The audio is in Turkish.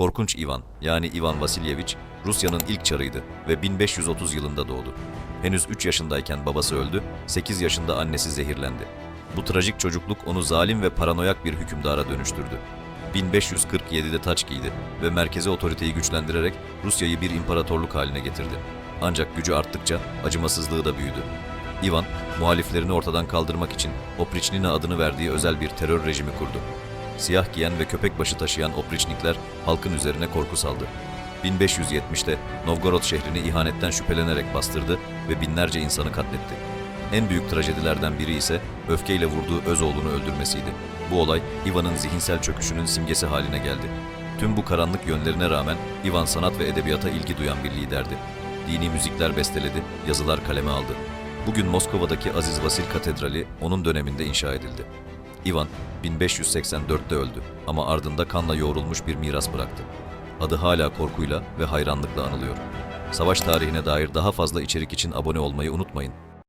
Korkunç Ivan yani Ivan Vasilyeviç Rusya'nın ilk çarıydı ve 1530 yılında doğdu. Henüz 3 yaşındayken babası öldü, 8 yaşında annesi zehirlendi. Bu trajik çocukluk onu zalim ve paranoyak bir hükümdara dönüştürdü. 1547'de taç giydi ve merkezi otoriteyi güçlendirerek Rusya'yı bir imparatorluk haline getirdi. Ancak gücü arttıkça acımasızlığı da büyüdü. Ivan, muhaliflerini ortadan kaldırmak için Opriçnina adını verdiği özel bir terör rejimi kurdu. Siyah giyen ve köpek başı taşıyan opriçnikler halkın üzerine korku saldı. 1570'te Novgorod şehrini ihanetten şüphelenerek bastırdı ve binlerce insanı katletti. En büyük trajedilerden biri ise öfkeyle vurduğu öz oğlunu öldürmesiydi. Bu olay Ivan'ın zihinsel çöküşünün simgesi haline geldi. Tüm bu karanlık yönlerine rağmen Ivan sanat ve edebiyata ilgi duyan bir liderdi. Dini müzikler besteledi, yazılar kaleme aldı. Bugün Moskova'daki Aziz Vasil Katedrali onun döneminde inşa edildi. Ivan 1584'te öldü ama ardında kanla yoğrulmuş bir miras bıraktı. Adı hala korkuyla ve hayranlıkla anılıyor. Savaş tarihine dair daha fazla içerik için abone olmayı unutmayın.